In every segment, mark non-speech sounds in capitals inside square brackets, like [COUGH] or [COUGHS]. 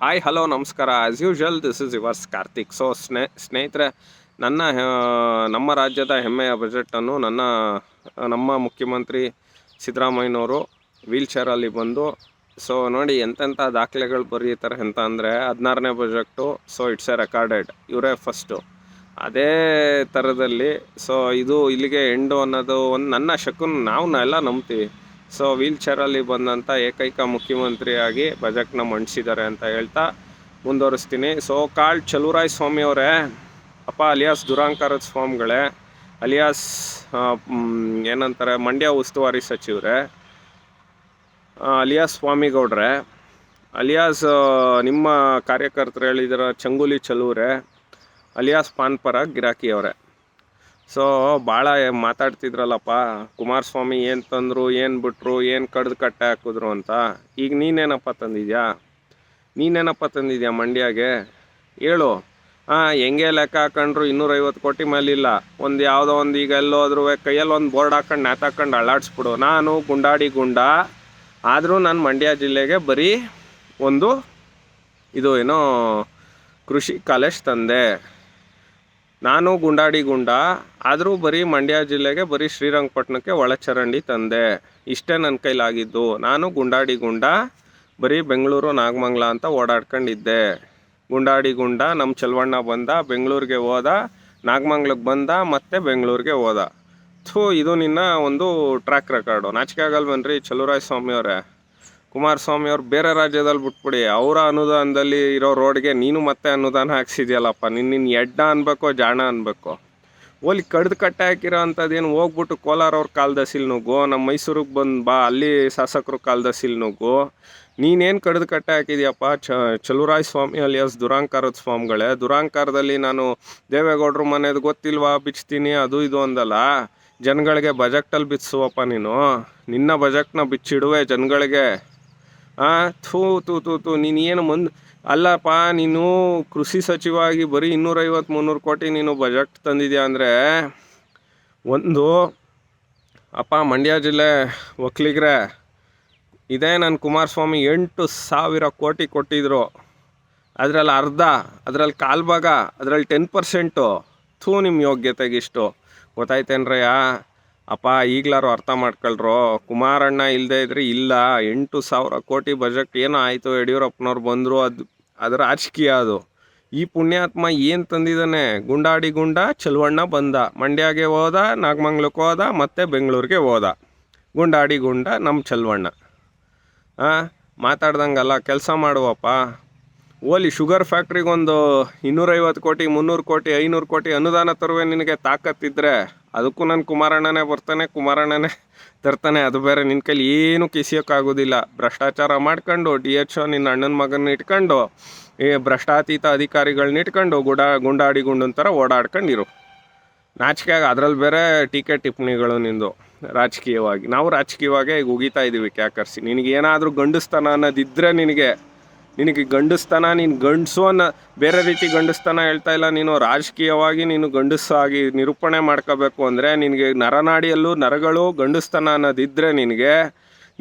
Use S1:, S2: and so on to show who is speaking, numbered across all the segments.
S1: Hi hello ನಮಸ್ಕಾರ. As usual this is yours Karthik so ಸ್ನೇ, ಸ್ನೇಹಿತರೆ, ನನ್ನ ನಮ್ಮ ರಾಜ್ಯದ ಹೆಮ್ಮೆಯ ಬಜೆಟನ್ನು ನನ್ನ ನಮ್ಮ ಮುಖ್ಯಮಂತ್ರಿ ಸಿದ್ದರಾಮಯ್ಯನವರು ವೀಲ್ಚೇರಲ್ಲಿ ಬಂದು ಸೊ ನೋಡಿ ಎಂತೆಂಥ ದಾಖಲೆಗಳು ಬರೀತಾರೆ ಅಂತ ಅಂದರೆ, ಹದಿನಾರನೇ budget so it's a recorded ಇವರೇ ಫಸ್ಟು ಅದೇ ಥರದಲ್ಲಿ ಸೊ ಇದು ಇಲ್ಲಿಗೆ ಎಂಡು ಅನ್ನೋದು ಒಂದು ನನ್ನ ಶಕುನ್ ನಾವು ಎಲ್ಲ ನಂಬ್ತೀವಿ. ಸೊ ವೀಲ್ ಚೇರಲ್ಲಿ ಬಂದಂಥ ಏಕೈಕ ಮುಖ್ಯಮಂತ್ರಿಯಾಗಿ ಬಜೆಟ್ನ ಮಂಡಿಸಿದ್ದಾರೆ ಅಂತ ಹೇಳ್ತಾ ಮುಂದುವರಿಸ್ತೀನಿ. ಸೊ ಕಾಳ್ ಚಲುರಾಯ್ ಸ್ವಾಮಿ ಅವರೇ, ಅಪ್ಪ ಅಲಿಯಾಸ್ ದುರಾಂಕಾರದ ಸ್ವಾಮಿಗಳೇ, ಅಲಿಯಾಸ್ ಏನಂತಾರೆ, ಮಂಡ್ಯ ಉಸ್ತುವಾರಿ ಸಚಿವರೇ ಅಲಿಯಾಸ್ ಸ್ವಾಮಿಗೌಡ್ರೆ, ಅಲಿಯಾಸ್ ನಿಮ್ಮ ಕಾರ್ಯಕರ್ತರು ಹೇಳಿದ್ರ ಚಂಗುಲಿ ಚಲೂರೆ ಅಲಿಯಾಸ್ ಪಾನ್ಪರ ಗಿರಾಕಿ ಅವರೇ. ಸೊ ಭಾಳ ಮಾತಾಡ್ತಿದ್ರಲ್ಲಪ್ಪ, ಕುಮಾರಸ್ವಾಮಿ ಏನು ತಂದರು, ಏನು ಬಿಟ್ರು, ಏನು ಕಡ್ದು ಕಟ್ಟೆ ಹಾಕಿದ್ರು ಅಂತ. ಈಗ ನೀನೇನಪ್ಪ ತಂದಿದ್ಯಾ? ನೀನೇನಪ್ಪ ತಂದಿದ್ಯಾ ಮಂಡ್ಯಾಗೆ? ಹೇಳು. ಹಾಂ ಹೆಂಗೆ ಲೆಕ್ಕ ಹಾಕೊಂಡ್ರು ಇನ್ನೂರೈವತ್ತು ಕೋಟಿ ಮೇಲಿಲ್ಲ. ಒಂದು ಯಾವುದೋ ಒಂದು ಈಗ ಎಲ್ಲೋದ್ರೂ ಕೈಯಲ್ಲಿ ಒಂದು ಬೋರ್ಡ್ ಹಾಕೊಂಡು ನೇತಾಕೊಂಡು ಅಳ್ಳಾಡಿಸ್ಬಿಡು ನಾನು ಗುಂಡಾಡಿ ಗುಂಡ. ಆದರೂ ನಾನು ಮಂಡ್ಯ ಜಿಲ್ಲೆಗೆ ಬರೀ ಒಂದು ಇದು ಏನೋ ಕೃಷಿ ಕಾಲೇಜ್ ತಂದೆ. ನಾನು ಗುಂಡಾಡಿ ಗುಂಡ, ಆದರೂ ಬರೀ ಮಂಡ್ಯ ಜಿಲ್ಲೆಗೆ ಬರೀ ಶ್ರೀರಂಗಪಟ್ಟಣಕ್ಕೆ ಒಳಚರಂಡಿ ತಂದೆ. ಇಷ್ಟೇ ನನ್ನ ಕೈಲಾಗಿದ್ದು. ನಾನು ಗುಂಡಾಡಿ ಗುಂಡ, ಬರೀ ಬೆಂಗಳೂರು ನಾಗಮಂಗ್ಲ ಅಂತ ಓಡಾಡ್ಕೊಂಡಿದ್ದೆ. ಗುಂಡಾಡಿ ಗುಂಡ ನಮ್ಮ ಚಲವಣ್ಣ ಬಂದ, ಬೆಂಗಳೂರಿಗೆ ಹೋದ ನಾಗಮಂಗ್ಲಕ್ಕೆ ಬಂದ, ಮತ್ತೆ ಬೆಂಗಳೂರಿಗೆ ಹೋದ. ಥೂ, ಇದು ನಿನ್ನ ಒಂದು ಟ್ರ್ಯಾಕ್ ರೆಕಾರ್ಡು ನಾಚಿಕೆ ಆಗಲ್ವೇನ್ರಿ ಚಲುವರಾಯ ಸ್ವಾಮಿ ಅವರೇ ಕುಮಾರಸ್ವಾಮಿ ಅವ್ರು ಬೇರೆ ರಾಜ್ಯದಲ್ಲಿ ಬಿಟ್ಬಿಡಿ, ಅವರ ಅನುದಾನದಲ್ಲಿ ಇರೋ ರೋಡ್ಗೆ ನೀನು ಮತ್ತೆ ಅನುದಾನ ಹಾಕ್ಸಿದ್ಯಲ್ಲಪ್ಪ ನಿನ್ನ ನಿನ್ನ ಎಡ್ಡ ಅನ್ಬೇಕೋ, ಜಾಣ ಅನ್ಬೇಕು. ಓಲಿ ಕಡ್ದು ಕಟ್ಟೆ ಹಾಕಿರೋ ಅಂಥದ್ದೇನು ಹೋಗ್ಬಿಟ್ಟು ಕೋಲಾರ ಅವ್ರ ಕಾಲದಸಿಲ್ ನುಗ್ಗು ನಮ್ಮ ಮೈಸೂರಿಗೆ ಬಂದು ಬಾ, ಅಲ್ಲಿ ಶಾಸಕರು ಕಾಲದಸಿಲ್ ನುಗ್ಗು. ನೀನೇನು ಕಡ್ದು ಕಟ್ಟೆ ಹಾಕಿದ್ಯಪ್ಪ? ಚ, ಚಲುರಾಯ್ ಸ್ವಾಮಿ ಅಲಿಯಾಸ್ ದುರಾಂಕಾರದ ಸ್ವಾಮಿಗಳೇ. ದುರಾಂಕಾರದಲ್ಲಿ ನಾನು ದೇವೇಗೌಡರು ಮನೆದು ಗೊತ್ತಿಲ್ವಾ, ಬಿಚ್ತೀನಿ, ಅದು ಇದು ಅಂದಲ್ಲ. ಜನಗಳಿಗೆ ಬಜೆಕ್ಟಲ್ಲಿ ಬಿಚ್ಸುವಪ್ಪ ನೀನು. ನಿನ್ನ ಬಜೆಟ್ನ ಬಿಚ್ಚಿಡುವೆ ಜನಗಳಿಗೆ. ಆ, ಥೂ ತೂ ತೂ ತೂ ನೀನು ಏನು ಮುಂದೆ ಅಲ್ಲಪ್ಪ, ನೀನು ಕೃಷಿ ಸಚಿವ ಆಗಿ ಬರೀ ಇನ್ನೂರೈವತ್ತು ಮುನ್ನೂರು ಕೋಟಿ ನೀನು ಬಜೆಟ್ ತಂದಿದ್ಯಾ ಅಂದರೆ ಒಂದು, ಅಪ್ಪ, ಮಂಡ್ಯ ಜಿಲ್ಲೆ ಒಕ್ಕಲಿಗರೆ ಇದೇ ನನ್ನ ಕುಮಾರಸ್ವಾಮಿ ಎಂಟು ಸಾವಿರ ಕೋಟಿ ಕೊಟ್ಟಿದ್ರು. ಅದರಲ್ಲಿ ಅರ್ಧ, ಅದರಲ್ಲಿ ಕಾಲು ಭಾಗ, ಅದರಲ್ಲಿ ಟೆನ್ ಪರ್ಸೆಂಟು ಥೂ ನಿಮ್ಮ ಯೋಗ್ಯತೆಗಿಷ್ಟು. ಗೊತ್ತಾಯ್ತೇನ್ರಯ್ಯ? ಅಪ್ಪ, ಈಗ್ಲಾರು ಅರ್ಥ ಮಾಡ್ಕೊಳ್ರು. ಕುಮಾರಣ್ಣ ಇಲ್ಲದೆ ಇದ್ರೆ ಇಲ್ಲ. ಎಂಟು ಸಾವಿರ ಕೋಟಿ ಬಜೆಟ್ ಏನೋ ಆಯಿತು. ಯಡಿಯೂರಪ್ಪನವ್ರು ಬಂದರು. ಅದು, ಅದರ ರಾಜಕೀಯ ಅದು. ಈ ಪುಣ್ಯಾತ್ಮ ಏನು ತಂದಿದ್ದಾನೆ? ಗುಂಡಾಡಿ ಗುಂಡ, ಚಲುವಣ್ಣ ಬಂದ. ಮಂಡ್ಯಗೆ ಹೋದ, ನಾಗಮಂಗ್ಲಕ್ಕೆ ಹೋದ, ಮತ್ತು ಬೆಂಗಳೂರಿಗೆ ಹೋದ. ಗುಂಡಾಡಿ ಗುಂಡ ನಮ್ಮ ಚಲುವಣ್ಣ. ಹಾಂ ಮಾತಾಡ್ದಂಗಲ್ಲ ಕೆಲಸ ಮಾಡುವಪ್ಪ. ಓಲಿ ಶುಗರ್ ಫ್ಯಾಕ್ಟ್ರಿಗೊಂದು ಇನ್ನೂರೈವತ್ತು ಕೋಟಿ, ಮುನ್ನೂರು ಕೋಟಿ, ಐನೂರು ಕೋಟಿ ಅನುದಾನ ತರುವೆ ನಿನಗೆ ತಾಕತ್ತಿದ್ರೆ. ಅದಕ್ಕೂ ನಾನು ಕುಮಾರಣ್ಣನೇ ಬರ್ತಾನೆ, ಕುಮಾರಣ್ಣನೇ ತರ್ತಾನೆ. ಅದು ಬೇರೆ ನಿನ್ನ ಕೈಲಿ ಏನು ಕಿಸಿಯೋಕ್ಕಾಗೋದಿಲ್ಲ. ಭ್ರಷ್ಟಾಚಾರ ಮಾಡ್ಕೊಂಡು, ಡಿ ಎಚ್ ಒ ನಿನ್ನ ಅಣ್ಣನ ಮಗನ ಇಟ್ಕೊಂಡು, ಈ ಭ್ರಷ್ಟಾತೀತ ಅಧಿಕಾರಿಗಳನ್ನ ಇಟ್ಕೊಂಡು ಗುಡ, ಗುಂಡಾಡಿ ಗುಂಡನ್ ಥರ ಓಡಾಡ್ಕೊಂಡಿರು. ನಾಚಿಕೆ ಆಗ ಅದ್ರಲ್ಲಿ ಬೇರೆ ಟೀಕೆ ಟಿಪ್ಪಣಿಗಳು ನಿಂದು. ರಾಜಕೀಯವಾಗಿ. ನಾವು ರಾಜಕೀಯವಾಗೇ ಈಗ ಉಗಿತಾ ಇದ್ದೀವಿ ಕ್ಯಾಕರ್ಸಿ. ನಿನಗೆ ಏನಾದರೂ ಗಂಡಸ್ತನ ಅನ್ನೋದಿದ್ದರೆ ನಿನಗೆ ನಿನಗೆ ಗಂಡಸ್ತನ, ನೀನು ಗಂಡಸು ಅನ್ನೋ ಬೇರೆ ರೀತಿ ಗಂಡಸ್ತನ ಹೇಳ್ತಾ ಇಲ್ಲ. ನೀನು ರಾಜಕೀಯವಾಗಿ ನೀನು ಗಂಡಸಾಗಿ ನಿರೂಪಣೆ ಮಾಡ್ಕೋಬೇಕು ಅಂದರೆ ನಿನಗೆ ನರನಾಡಿಯಲ್ಲೂ ನರಗಳು ಗಂಡಸ್ತನ ಅನ್ನೋದಿದ್ದರೆ ನಿನಗೆ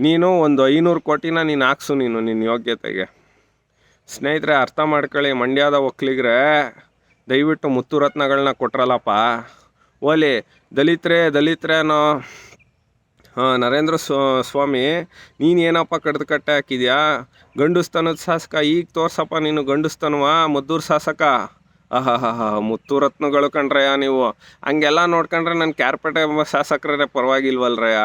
S1: ನೀನು ಒಂದು ಐನೂರು ಕೋಟಿನ ನೀನು ಹಾಕ್ಸು ನೀನು ನಿನ್ನ ಯೋಗ್ಯತೆಗೆ. ಸ್ನೇಹಿತರೆ, ಅರ್ಥ ಮಾಡ್ಕೊಳ್ಳಿ. ಮಂಡ್ಯದ ಒಕ್ಕಲಿಗರೆ, ದಯವಿಟ್ಟು ಮುತ್ತು ರತ್ನಗಳನ್ನ ಕೊಟ್ರಲ್ಲಪ್ಪ. ಓಲಿ, ದಲಿತರೇ ದಲಿತರೇ ಅನ್ನೋ ಹಾಂ ನರೇಂದ್ರ ಸ್ವ- ಸ್ವಾಮಿ, ನೀನು ಏನಪ್ಪ ಕಡ್ದು ಕಟ್ಟೆ ಹಾಕಿದ್ಯಾ? ಗಂಡುಸ್ತನದ ಶಾಸಕ ಈಗ ತೋರ್ಸಪ್ಪ ನೀನು ಗಂಡುಸ್ತನವ, ಮದ್ದೂರು ಶಾಸಕ? ಆಹಾ ಮುತ್ತು ರತ್ನಗಳು ಕಣ್ರಯ್ಯ ನೀವು. ಹಂಗೆಲ್ಲ ನೋಡ್ಕೊಂಡ್ರೆ ನನ್ನ ಕ್ಯಾರ್ಪೇಟೆ ಶಾಸಕರೇ ಪರವಾಗಿಲ್ವಲ್ರಯ್ಯ?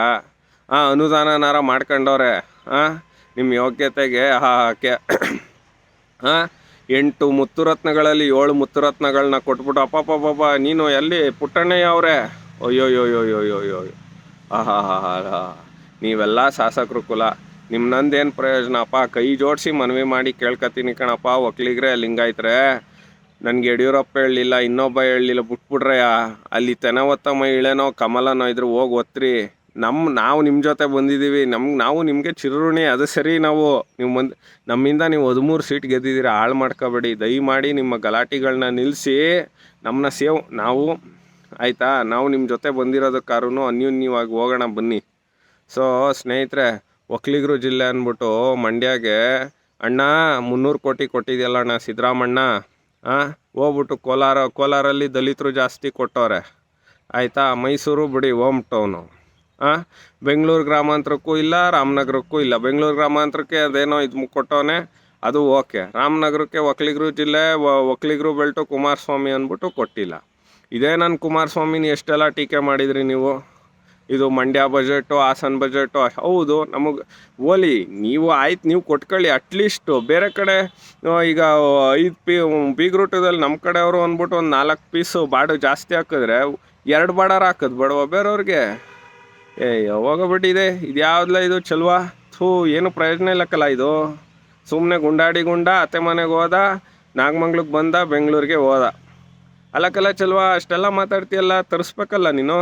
S1: ಹಾಂ ಅನುದಾನನಾರ ಮಾಡ್ಕೊಂಡವ್ರೆ ಹಾಂ ನಿಮ್ಮ ಯೋಗ್ಯತೆಗೆ ಹಾ ಕೆ [COUGHS] ಹಾಂ ಎಂಟು ಮುತ್ತು ರತ್ನಗಳಲ್ಲಿ ಏಳು ಮುತ್ತು ಮುತ್ತುರತ್ನಗಳನ್ನ ಕೊಟ್ಬಿಟ್ಟು ಅಪ್ಪಪ್ಪಪ್ಪ ನೀನು ಎಲ್ಲಿ ಪುಟ್ಟಣ್ಣಯ್ಯ ಅವರೇ? ಅಯ್ಯೋಯ್ಯೋಯ್ಯೋಯ್ಯೋಯ್ಯೋ ಆಹಾ ನೀವೆಲ್ಲ ಶಾಸಕರು ಕುಲ ಪ್ರಯೋಜನ ಅಪ್ಪ ಕೈ ಜೋಡಿಸಿ ಮನವಿ ಮಾಡಿ ಕೇಳ್ಕತೀನಿ ಕಣಪ್ಪ, ಒಕ್ಲಿಗ್ರೆ ಲಿಂಗಾಯ್ತ್ರೆ. ನನಗೆ ಯಡಿಯೂರಪ್ಪ ಹೇಳಲಿಲ್ಲ, ಇನ್ನೊಬ್ಬ ಹೇಳಲಿಲ್ಲ ಬಿಟ್ಬಿಡ್ರಯ್ಯ ಅಲ್ಲಿ ತೆನವತ್ತ ಮಹಿಳೆನೋ ಕಮಲನೋ ಇದ್ರು ಹೋಗಿ ಒತ್ತ್ರಿ ನಮ್ಮ ನಾವು ನಿಮ್ಮ ಜೊತೆ ಬಂದಿದ್ದೀವಿ ನಮ್ಗೆ ನಾವು ನಿಮಗೆ ಚಿರುಣಿ ಅದು ಸರಿ ನಾವು. ನೀವು ಮಂದ್, ನಮ್ಮಿಂದ ನೀವು ಹದಿಮೂರು ಸೀಟ್ ಗೆದ್ದಿದ್ದೀರ, ಹಾಳು ಮಾಡ್ಕೋಬೇಡಿ. ದಯಮಾಡಿ ನಿಮ್ಮ ಗಲಾಟೆಗಳನ್ನ ನಿಲ್ಲಿಸಿ ನಮ್ಮನ್ನ ಸೇವ್, ನಾವು ಆಯಿತಾ? ನಾವು ನಿಮ್ಮ ಜೊತೆ ಬಂದಿರೋದಕ್ಕಾರು ಅನ್ಯೂನ್ಯವಾಗಿ ಹೋಗೋಣ ಬನ್ನಿ. ಸೊ ಸ್ನೇಹಿತರೆ ಒಕ್ಕಲಿಗರು ಜಿಲ್ಲೆ ಅಂದ್ಬಿಟ್ಟು ಮಂಡ್ಯಗೆ, ಅಣ್ಣ, ಮುನ್ನೂರು ಕೋಟಿ ಕೊಟ್ಟಿದೆಯಲ್ಲ ಅಣ್ಣ ಸಿದ್ದರಾಮಣ್ಣ? ಹಾಂ ಹೋಗ್ಬಿಟ್ಟು ಕೋಲಾರ, ಕೋಲಾರಲ್ಲಿ ದಲಿತರು ಜಾಸ್ತಿ ಕೊಟ್ಟವ್ರೆ. ಆಯಿತಾ? ಮೈಸೂರು ಬಿಡಿ, ಹೋಮ್ ಟೌನು. ಹಾಂ ಬೆಂಗಳೂರು ಗ್ರಾಮಾಂತರಕ್ಕೂ ಇಲ್ಲ, ರಾಮನಗರಕ್ಕೂ ಇಲ್ಲ. ಬೆಂಗಳೂರು ಗ್ರಾಮಾಂತರಕ್ಕೆ ಅದೇನೋ ಇದು ಕೊಟ್ಟವನೆ, ಅದು ಓಕೆ. ರಾಮನಗರಕ್ಕೆ ಒಕ್ಕಲಿಗರು ಜಿಲ್ಲೆ ಒಕ್ಕಲಿಗರು ಬೆಲ್ಟು ಕುಮಾರಸ್ವಾಮಿ ಅಂದ್ಬಿಟ್ಟು ಕೊಟ್ಟಿಲ್ಲ. ಇದೇ ನನ್ನ ಕುಮಾರಸ್ವಾಮಿನ, ಎಷ್ಟೆಲ್ಲ ಟೀಕೆ ಮಾಡಿದ್ರಿ ನೀವು? ಇದು ಮಂಡ್ಯ ಬಜೆಟು, ಹಾಸನ ಬಜೆಟು, ಹೌದು, ನಮಗೆ ಓಲಿ, ನೀವು ಆಯ್ತು, ನೀವು ಕೊಟ್ಕೊಳ್ಳಿ ಅಟ್ಲೀಸ್ಟು ಬೇರೆ ಕಡೆ ಈಗ ಐದು ಪಿ ಬೀಗ್ರೂಟದಲ್ಲಿ ನಮ್ಮ ಕಡೆಯವರು ಅಂದ್ಬಿಟ್ಟು ಒಂದು ನಾಲ್ಕು ಪೀಸು ಬಾಡು ಜಾಸ್ತಿ ಹಾಕಿದ್ರೆ ಎರಡು ಬಾಡಾರು ಹಾಕೋದು ಬಡವ ಬೇರೆಯವ್ರಿಗೆ ಏ, ಯಾವಾಗ ಬಿಟ್ಟಿದೆ ಇದು? ಯಾವ್ದಲ್ಲ ಇದು ಚಲ್ವಾ? ಥೂ, ಏನು ಪ್ರಯೋಜನ ಇಲ್ಲಕ್ಕಲ್ಲ ಇದು. ಸುಮ್ಮನೆ ಗುಂಡಾಡಿ ಗುಂಡ, ಅತ್ತೆ ಮನೆಗೆ ಹೋದ ನಾಗಮಂಗ್ಳಕ್ಕೆ ಬಂದ, ಬೆಂಗಳೂರಿಗೆ ಹೋದ. ಅಲ್ಲಕ್ಕಲ್ಲ ಚಲ್ವಾ, ಅಷ್ಟೆಲ್ಲ ಮಾತಾಡ್ತೀಯಲ್ಲ, ತರಿಸ್ಬೇಕಲ್ಲ ನೀನು?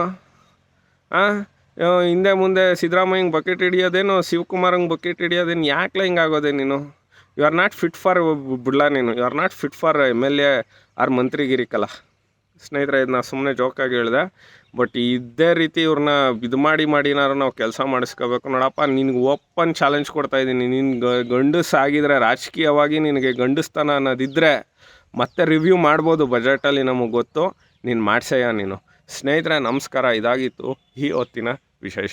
S1: ಹಾಂ ಹಿಂದೆ ಮುಂದೆ ಸಿದ್ದರಾಮಯ್ಯಂಗೆ ಬಕೆಟ್ ಹಿಡಿಯೋದೇನು ಶಿವಕುಮಾರಂಗೆ ಬಕೆಟ್ ಹಿಡಿಯೋದೇನು, ಯಾಕೆಲೆ ಹಿಂಗೆ ಆಗೋದೆ ನೀನು? You are not fit for ಬಿಡ್ಲಾ ನೀನು. You are not fit for M L A or ಮಂತ್ರಿಗಿರಿಕಲ್ಲ ಸ್ನೇಹಿತರೆ ಇದನ್ನ ಸುಮ್ಮನೆ ಜೋಕಾಗಿ ಹೇಳಿದೆ. ಬಟ್ ಇದೇ ರೀತಿ ಇವ್ರನ್ನ ಇದು ಮಾಡಿ ಮಾಡಿನಾರು ನಾವು ಕೆಲಸ ಮಾಡಿಸ್ಕೋಬೇಕು ನೋಡಪ್ಪ. ನಿನಗೆ ಓಪನ್ ಚಾಲೆಂಜ್ ಕೊಡ್ತಾ ಇದ್ದೀನಿ. ನಿನ್ನ ಗಂಡಸ್ ಆಗಿದ್ರೆ, ರಾಜಕೀಯವಾಗಿ ನಿನಗೆ ಗಂಡಸ್ತನ ಅನ್ನೋದಿದ್ದರೆ ಮತ್ತೆ ರಿವ್ಯೂ ಮಾಡ್ಬೋದು ಬಜೆಟಲ್ಲಿ ನಮಗೆ ಗೊತ್ತು. ನೀನು ಮಾಡ್ಸಯ್ಯ ನೀನು. ಸ್ನೇಹಿತರೆ, ನಮಸ್ಕಾರ. ಇದಾಗಿತ್ತು ಈ ಹೊತ್ತಿನ ವಿಶೇಷ.